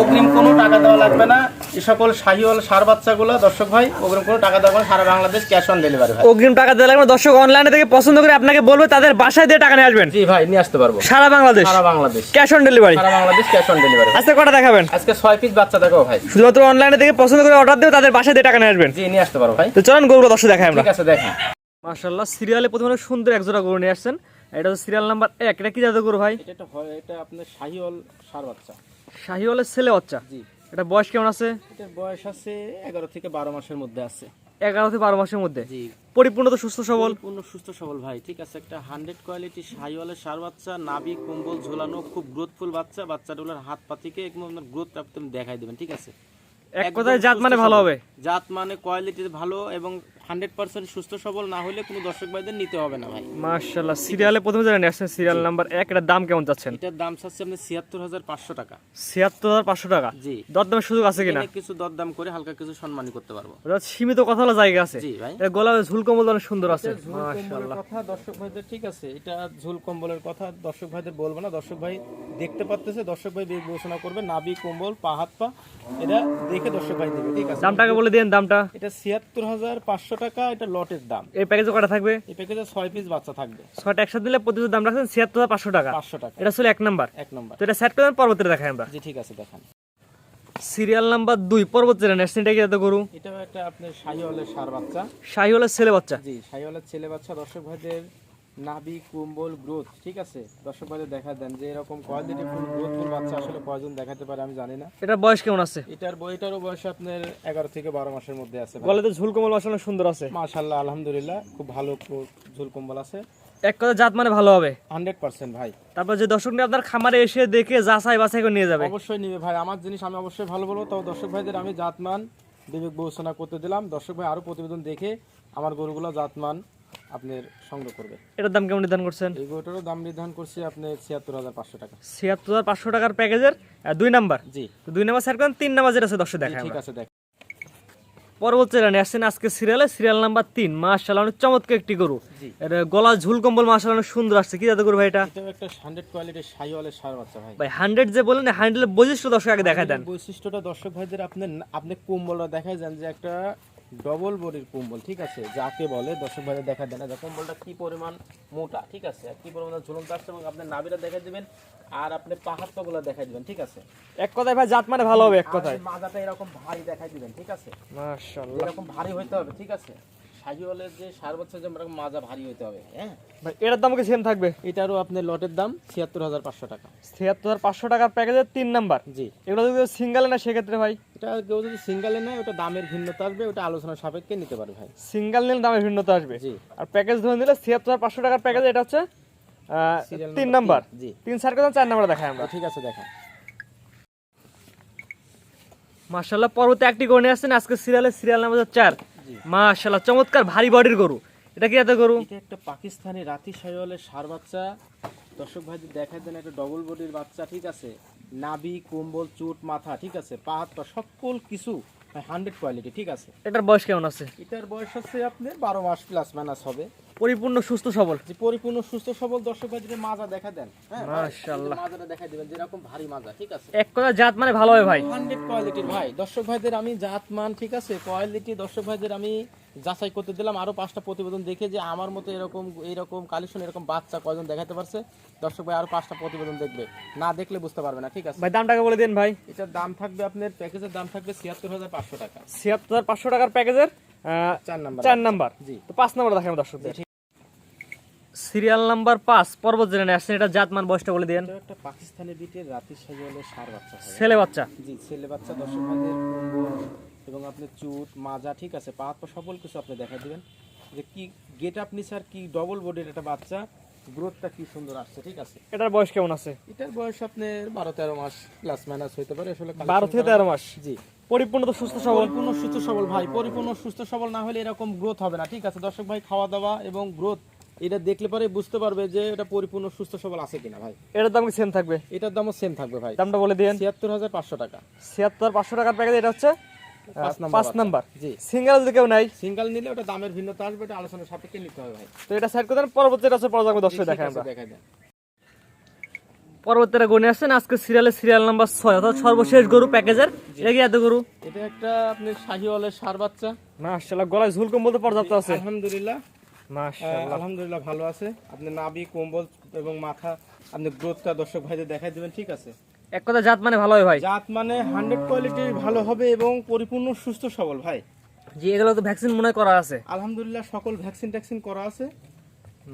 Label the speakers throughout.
Speaker 1: অগ্রিম কোনো টাকা দেওয়া লাগবে না। এই সকল শাহিওয়াল সার বাচ্চাগুলো দর্শক ভাই অগ্রিম কোনো টাকা দেওয়া সারা বাংলাদেশ ক্যাশ অন ডেলিভারি ভাই
Speaker 2: অগ্রিম টাকা দেওয়া লাগবে। দর্শক অনলাইনে থেকে পছন্দ করে আপনাকে বলবে তাদের বাসায় দিয়ে টাকা নিয়ে আসবেন।
Speaker 1: জি ভাই নিয়ে আসতে পারব।
Speaker 2: সারা বাংলাদেশ।
Speaker 1: সারা Bangladesh.
Speaker 2: Cash on delivery.
Speaker 1: Sara Bangladesh cash on delivery
Speaker 2: আজকে কটা দেখাবেন?
Speaker 1: আজকে ছয় পিস বাচ্চা দেখাবো ভাই।
Speaker 2: শুধুমাত্র অনলাইনে থেকে পছন্দ করে অর্ডার দেবে তাদের বাসায় দিয়ে টাকা নিয়ে আসবেন।
Speaker 1: জি নিয়ে আসতে পারব ভাই।
Speaker 2: তো চলুন গরুগুলো দর্শক দেখাই আমরা।
Speaker 1: ঠিক আছে দেখেন।
Speaker 2: মাশাল্লাহ সিরিয়ালে প্রথমে সুন্দর এক জোড়া গরু নিয়ে আসছেন। এটা হচ্ছে সিরিয়াল নাম্বার এক। এটা কি জাতের গরু ভাই?
Speaker 1: এটা এটা আপনার শাহিওয়াল সার বাচ্চা।
Speaker 2: শাহিওয়ালের ছেলে বাচ্চা?
Speaker 1: জি।
Speaker 2: এটা বয়স কেমন আছে?
Speaker 1: এটার বয়স আছে এগারো থেকে বারো মাসের মধ্যে আছে।
Speaker 2: এগারো থেকে বারো মাসের মধ্যে?
Speaker 1: জি।
Speaker 2: পরিপূর্ণ তো সুস্থ সবল?
Speaker 1: পূর্ণ সুস্থ সবল ভাই ঠিক আছে। একটা হান্ড্রেড কোয়ালিটি শাহিওয়ালের সার বাচ্চা নাবি কম্বল ঝোলানো খুব গ্রোথফুল বাচ্চা। বাচ্চাগুলোর হাত পা থেকে একদম আপনার গ্রোথ আপনি দেখাই দেবেন ঠিক আছে?
Speaker 2: এক কথায় জাত মানে ভালো হবে।
Speaker 1: জাত মানে কোয়ালিটি ভালো এবং হান্ড্রেড পার্সেন্ট সুস্থ সবল না হলে কোনো দর্শক ভাইদের নিতে হবে না ভাই।
Speaker 2: মাশাল্লাহ সিরিয়ালে প্রথমে যারা আসছেন সিরিয়াল নাম্বার এক এটার দাম কেমন যাচ্ছেন
Speaker 1: এটার দাম চাচ্ছে আপনার ছিয়াত্তর হাজার পাঁচশো টাকা।
Speaker 2: ছিয়াত্তর হাজার পাঁচশো টাকা?
Speaker 1: জি।
Speaker 2: দরদামের সুযোগ আছে কিনা?
Speaker 1: কিছু দরদাম করে হালকা কিছু সম্মানী করতে পারব।
Speaker 2: সীমিত কথা হলো জায়গা আছে।
Speaker 1: জি ভাই।
Speaker 2: এটা গলা ঝুল কম্বল অনেক সুন্দর আছে।
Speaker 1: কম্বলের কথা দর্শক ভাইদের ঠিক আছে। এটা ঝুল কম্বলের কথা দর্শক ভাইদের বলব না। দর্শক ভাই দেখতে পারতেছে দর্শক ভাই বিবেচনা করবে নাবি কম্বল পা হাত পা এটা দেখে দর্শক ভাই দেবে ঠিক আছে?
Speaker 2: দামটাকে বলে দিন দামটা।
Speaker 1: এটা ছিয়াত্তর হাজার পাঁচশো টাকা এটা লটের দাম।
Speaker 2: এই প্যাকেজে কটা থাকবে?
Speaker 1: এই প্যাকেজে ছয় পিস বাচ্চা থাকবে।
Speaker 2: ছয়টা একসাথে দিলে প্রতিটা দাম রাখছেন ছিয়াত্তর হাজার পাঁচশো টাকা।
Speaker 1: পাঁচশো টাকা।
Speaker 2: এটা ছিল এক নাম্বার।
Speaker 1: এক নম্বর।
Speaker 2: তো এটা সেট করে পরবর্তীতে দেখাই আমরা।
Speaker 1: জি ঠিক আছে দেখান।
Speaker 2: সিরিয়াল নাম্বার দুই পরবর্তী নেক্সট কি এত গরু?
Speaker 1: এটা একটা আপনার শাহিওয়ালের সার বাচ্চা।
Speaker 2: শাহিওয়ালের ছেলে বাচ্চা।
Speaker 1: জি শাহিওয়ালের ছেলে বাচ্চা দর্শক ভাইদের নাভি কুম্বল গ্রোথ ঠিক আছে? দর্শক ভাইদের দেখা দেন যে এরকম কোয়ালিটি ফুল গ্রোথফুল বাচ্চা আসলে কয়জন দেখাতে পারে আমি জানি না।
Speaker 2: এটার বয়স কেমন আছে?
Speaker 1: এটার বইটারও বয়স আপনার এগারো থেকে বারো মাসের মধ্যে আছে
Speaker 2: গলে তো ঝুল কম্বল আসলে সুন্দর আছে।
Speaker 1: মাশাল্লাহ আলহামদুলিল্লাহ খুব ভালো ঝুল কম্বল আছে।
Speaker 2: এক কথা জাত মানে ভালো হবে।
Speaker 1: হান্ড্রেড পার্সেন্ট ভাই।
Speaker 2: তারপর যে দর্শক নিয়ে আপনার খামারে এসে দেখে যাচাই বাছাই করে নিয়ে যাবে।
Speaker 1: অবশ্যই নিবে ভাই আমার জিনিস আমি অবশ্যই ভালো বলব। তবে দর্শক ভাইদের আমি জাতমান বিবেক বিবেচনা করতে দিলাম। দর্শক ভাই আরও প্রতিবেদন দেখে আমার গরুগুলো জাতমান। আপনার সংগ্রহ করবে।
Speaker 2: এটার দাম কেমন নির্ধারণ করছেন?
Speaker 1: এই গরুটারও দাম নির্ধারণ করছি আপনার ছিয়াত্তর হাজার পাঁচশো টাকা।
Speaker 2: ছিয়াত্তর হাজার পাঁচশো টাকার প্যাকেজের দুই নাম্বার?
Speaker 1: জি।
Speaker 2: দুই নাম্বার করেন তিন নাম্বার যেটা আছে দর্শক দেখায়
Speaker 1: ঠিক আছে দেখ।
Speaker 2: পরবর্তী রানে আসছেন আজকে সিরিয়ালে সিরিয়াল নাম্বার তিন মাশাআল্লাহ অনেক চমৎকার একটি গরু। গলা ঝুল কম্বল মাশাআল্লাহ অনেক সুন্দর আসছে। কি জাতের গরু ভাই এটা?
Speaker 1: একটা হান্ড্রেড কোয়ালিটির শাহিওয়ালের সার বাচ্চা ভাই।
Speaker 2: ভাই হান্ড্রেড যে বলেন হান্ড্রেড বৈশিষ্ট্য দর্শক আগে দেখায় দেন।
Speaker 1: বৈশিষ্ট্যটা দর্শক ভাইদের আপনি আপনি কম্বলটা দেখাই যান যে একটা ডবল বডির কম্বল ঠিক আছে? যাকে বলে দর্শক ভাই দেখা দেন যে কম্বলটা কি পরিমাণ মোটা ঠিক আছে? আর কি পরিমাণ ঝুলন্ত আসছে এবং আপনার নাবিরা দেখা দেবেন আর আপনি পাহাড় পাগুলো দেখাই দিবেন ঠিক আছে?
Speaker 2: এক কথায় ভাই জাত মানে ভালো হবে এক কথায়।
Speaker 1: মাজাটা এরকম ভারী দেখাই দিবেন ঠিক আছে?
Speaker 2: মাশাআল্লাহ।
Speaker 1: এরকম ভারী হইতে হবে ঠিক আছে? শাহিওয়ালের যে সার বছর যে মাজা ভারী হইতে হবে হ্যাঁ?
Speaker 2: ভাই এটার দাম কি সেম থাকবে?
Speaker 1: এটারও আপনার লটের দাম ছিয়াত্তর হাজার পাঁচশো টাকা।
Speaker 2: ছিয়াত্তর হাজার পাঁচশো টাকার প্যাকেজের তিন নাম্বার
Speaker 1: জি।
Speaker 2: এগুলো যদি সিঙ্গেল না সেক্ষেত্রে ভাই?
Speaker 1: এটা কেউ যদি সিঙ্গেলে নেয় ওটা দামের ভিন্নতা আসবে ওটা আলোচনা সাপেক্ষে নিতে পারে ভাই।
Speaker 2: সিঙ্গেল নিলে দামের ভিন্নতা আসবে?
Speaker 1: জি।
Speaker 2: আর প্যাকেজ ধরে নিলে ছিয়াত্তর হাজার পাঁচশো টাকার প্যাকেজ এটা হচ্ছে তিন নাম্বার
Speaker 1: জি।
Speaker 2: তিন সার কথা চার নাম্বার দেখায় আমরা।
Speaker 1: ঠিক আছে দেখা
Speaker 2: মাশাল্লাহ পর্বতে একটি নিয়ে আসছেন আজকে সিরিয়ালের সিরিয়াল নাম্বার চার। মাশাল্লাহ চমৎকার ভারী বডির গরু। এটা কি এত গরু?
Speaker 1: এটা একটা পাকিস্তানি রাতি শাহিওয়ালের সার বাচ্চা। দর্শক ভাই দেখা দেন একটা ডবল বডির বাচ্চা ঠিক আছে? নাবি কম্বল চুট মাথা ঠিক আছে? পা হাত পা সকল কিছু হান্ড্রেড কোয়ালিটি ঠিক আছে।
Speaker 2: এটার বয়স কেমন আছে?
Speaker 1: এটার বয়স হচ্ছে আপনার বারো মাস প্লাস মাইনাস হবে।
Speaker 2: পরিপূর্ণ সুস্থ সবল?
Speaker 1: যে পরিপূর্ণ সুস্থ সবল। দর্শক ভাই যদি মাজা দেখা দেন হ্যাঁ ভাই,
Speaker 2: মাশাআল্লাহ।
Speaker 1: মাজাটা দেখা দিবেন যেরকম ভারী মাজা ঠিক আছে?
Speaker 2: এক কথা জাত মানে ভালো ভাই।
Speaker 1: হান্ড্রেড কোয়ালিটির ভাই। দর্শক ভাইদের আমি জাতমান ঠিক আছে? কোয়ালিটি দর্শক ভাইদের আমি যাচাই করতে দিলাম আরও পাঁচটা প্রতিবেদন দেখে যে আমার মতো এরকম এরকম কালেকশন এরকম বাচ্চা কয়জন দেখাতে পারছে? দর্শক ভাই আরও পাঁচটা প্রতিবেদন দেখবে। না দেখলে বুঝতে পারবে না ঠিক আছে?
Speaker 2: ভাই দামটাকে বলে দিন ভাই।
Speaker 1: এটার দাম থাকবে আপনার প্যাকেজের দাম থাকবে ছিয়াত্তর হাজার পাঁচশো টাকা।
Speaker 2: ছিয়াত্তর হাজার পাঁচশো টাকার প্যাকেজের
Speaker 1: চার নাম্বার।
Speaker 2: চার নাম্বার।
Speaker 1: জি।
Speaker 2: তো পাঁচ নাম্বার দেখাবো দর্শকদের সিরিয়াল নাম্বার পাঁচ পর্বত জেনে আসছেন এটা জাত মান বয়সটা বলে দিন
Speaker 1: একটা পাকিস্তানি বিটের রাতের সাজলে সার বাচ্চা
Speaker 2: ছেলে বাচ্চা।
Speaker 1: জি ছেলে বাচ্চা দর্শক এবং আপনি চুট মাজা ঠিক আছে পা হাত সকল কিছু আপনি দেখা দিবেন যে কি গেট আপনি স্যার কি ডবল বডির একটা বাচ্চা গ্রোথটা কি সুন্দর আসছে ঠিক আছে?
Speaker 2: এটার বয়স কেমন আছে?
Speaker 1: এটার বয়স আপনার বারো তেরো মাস প্লাস মাইনাস হইতে পারে আসলে
Speaker 2: বারো থেকে তেরো মাস?
Speaker 1: জি।
Speaker 2: পরিপূর্ণ তো সুস্থ সবল?
Speaker 1: পরিপূর্ণ সুস্থ সবল ভাই পরিপূর্ণ সুস্থ সবল না হলে এরকম গ্রোথ হবে না ঠিক আছে? দর্শক ভাই খাওয়া দাওয়া এবং গ্রোথ এটা দেখলে পরে বুঝতে পারবে যে এটা পরিপূর্ণ সুস্থ সবল আছে কিনা ভাই।
Speaker 2: এটার দাম কি সেম থাকবে?
Speaker 1: এটার দামও সেম থাকবে ভাই।
Speaker 2: দামটা বলে দিন
Speaker 1: ছিয়াত্তর হাজার পাঁচশো টাকা।
Speaker 2: ছিয়াত্তর পাঁচশো টাকার প্যাকেজ এটা হচ্ছে?
Speaker 1: পাঁচ নাম্বার
Speaker 2: পাঁচ
Speaker 1: বাচ্চা।
Speaker 2: নাম্বার
Speaker 1: জি।
Speaker 2: সিঙ্গেল যদি কেউ নাই।
Speaker 1: সিঙ্গেল নিলে ওটা দামের ভিন্নতা আসবে এটা আলোচনার সাপেক্ষে নিতে হবে ভাই।
Speaker 2: তো এটা সাইড করে দেন পরবর্তী আছে পর্যায়ে দর্শক দেখায় আমরা।
Speaker 1: দেখাই দেন।
Speaker 2: পরবর্তীরা গণে আসছেন আজকে সিরিয়ালে সিরিয়াল নাম্বার ছয় অর্থাৎ সর্বশেষ গরু প্যাকেজের এটা কি এত গরু?
Speaker 1: এটা একটা আপনি শাহিওয়ালের সার বাচ্চা।
Speaker 2: মাশাআল্লাহ গলায় ঝুল কম্বল পর্যাপ্ত আছে।
Speaker 1: আলহামদুলিল্লাহ।
Speaker 2: মাশাআল্লাহ।
Speaker 1: আলহামদুলিল্লাহ ভালো আছে। আপনি নাবি কম্বল এবং মাথা আপনি গ্রোথটা দর্শক ভাইদের দেখাই দিবেন ঠিক আছে?
Speaker 2: এক কথা জাত মানে ভালো হয়। ভাই
Speaker 1: জাত মানে হান্ড্রেড ভালো হবে এবং পরিপূর্ণ সুস্থ সবল ভাই।
Speaker 2: জি এগুলো তো ভ্যাকসিন মনে করা আছে।
Speaker 1: আলহামদুলিল্লাহ সকল ভ্যাকসিন ট্যাকসিন করা আছে।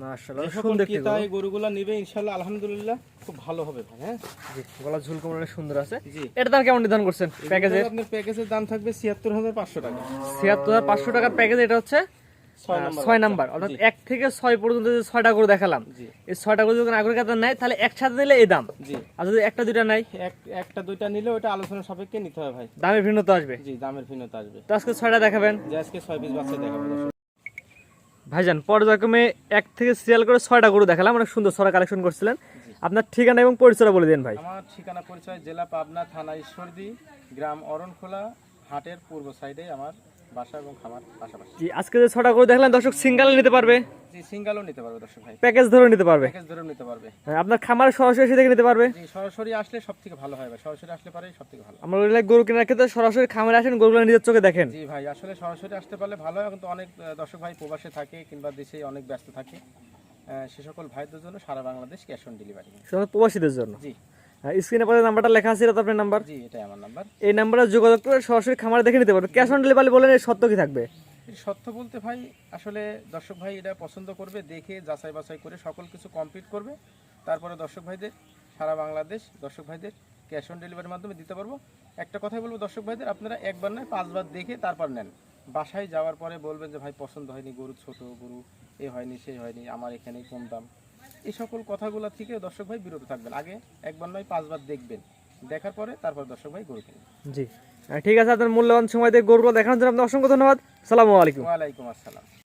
Speaker 2: মাশাআল্লাহ সুন্দর
Speaker 1: এই গরুগুলা নিবে আলহামদুলিল্লাহ খুব ভালো হবে ভাই হ্যাঁ?
Speaker 2: জি গলা ঝুল সুন্দর আছে।
Speaker 1: জি।
Speaker 2: দাম কেমন নির্ধারণ করছেন? প্যাকেজে
Speaker 1: আপনার প্যাকেজের দাম থাকবে ছিয়াত্তর হাজার পাঁচশো টাকা।
Speaker 2: ছিয়াত্তর হাজার পাঁচশো টাকার প্যাকেজ এটা হচ্ছে?
Speaker 1: ছয় নম্বর
Speaker 2: ছয় নাম্বার অর্থাৎ এক থেকে ছয় পর্যন্ত যে ছয়টা করে দেখালাম এই ছয়টা করে যদি আগ্রহ কাতার নেয় তাহলে একসাথে নিলে এই দাম। আর যদি একটা দুইটা নাই
Speaker 1: একটা দুইটা নিলে ওটা আলোচনা সাপেক্ষে নিতে হবে ভাই।
Speaker 2: দামের ভিন্নতা আসবে?
Speaker 1: জি দামের ভিন্নতা আসবে।
Speaker 2: তো আজকে ছয়টা দেখাবেন?
Speaker 1: যে আজকে ছয় পিস বাচ্চা দেখাবো। দর্শক।
Speaker 2: ভাইজান পর্যায়ক্রমে এক থেকে সিরিয়াল করে ছয়টা গরু দেখালাম অনেক সুন্দর ছড়া কালেকশন করছিলেন। আপনার ঠিকানা এবং পরিচয় বলে দিন ভাই।
Speaker 1: আমার ঠিকানা পরিচয় জেলা পাবনা থানা ঈশ্বরদী গ্রাম অরণখোলা হাটের পূর্ব সাইডে আমার বাসা এবং খামার পাশাপাশি।
Speaker 2: জি আজকে যে ছটা গরু দেখলেন দর্শক সিঙ্গেল নিতে পারবে?
Speaker 1: জি সিঙ্গালও নিতে পারবে দর্শক ভাই।
Speaker 2: প্যাকেজ ধরে নিতে পারবে?
Speaker 1: প্যাকেজ নিতে পারবে।
Speaker 2: হ্যাঁ, আপনার খামার সরাসরি এসে দেখে নিতে পারবে?
Speaker 1: জি সরাসরি আসলে সব থেকে ভালো হয় ভাই। সরাসরি আসলে পারে সব ভালো।
Speaker 2: আমরা বলি গরু কেনার ক্ষেত্রে সরাসরি খামারে আসেন গরুগুলো নিজের চোখে দেখেন।
Speaker 1: জি ভাই আসলে সরাসরি আসতে পারলে ভালো হয় কিন্তু অনেক দর্শক ভাই প্রবাসে থাকে কিংবা দেশে অনেক ব্যস্ত থাকে। সে সকল ভাইদের জন্য সারা বাংলাদেশ ক্যাশ অন ডেলিভারি।
Speaker 2: প্রবাসীদের জন্য।
Speaker 1: জি।
Speaker 2: স্ক্রিনে পরে নাম্বারটা লেখা আছে এটা আপনার নাম্বার
Speaker 1: জি এটাই আমার নাম্বার
Speaker 2: এই নাম্বারে যোগাযোগ করে সরাসরি খামারে দেখে নিতে পারবে ক্যাশ অন ডেলিভারি বলেন এর সত্য কি থাকবে?
Speaker 1: সত্য বলতে ভাই আসলে দর্শক ভাই এটা পছন্দ করবে দেখে যাচাই বাছাই করে সকল কিছু কমপ্লিট করবে। তারপরে দর্শক ভাইদের সারা বাংলাদেশ দর্শক ভাইদের ক্যাশ অন ডেলিভারির মাধ্যমে দিতে পারব। একটা কথাই বলব দর্শক ভাইদের আপনারা একবার নয় পাঁচবার দেখে তারপর নেন। বাসায় যাওয়ার পরে বলবেন যে ভাই পছন্দ হয়নি গরু ছোট গরু এ হয়নি সে হয়নি আমার এখানেই কম দাম। এই সকল কথাগুলো থেকে দর্শক ভাই বিরত থাকবেন। আগে একবার নয় পাঁচবার দেখবেন। দেখার পরে তারপর দর্শক ভাই গরু কিনবেন।
Speaker 2: জি। ঠিক আছে আপনার মূল্যবান সময় দিয়ে গরুগুলো দেখানোর জন্য আপনার অসংখ্য ধন্যবাদ। সালামু আলাইকুম।
Speaker 1: ওয়ালাইকুম আসসালাম।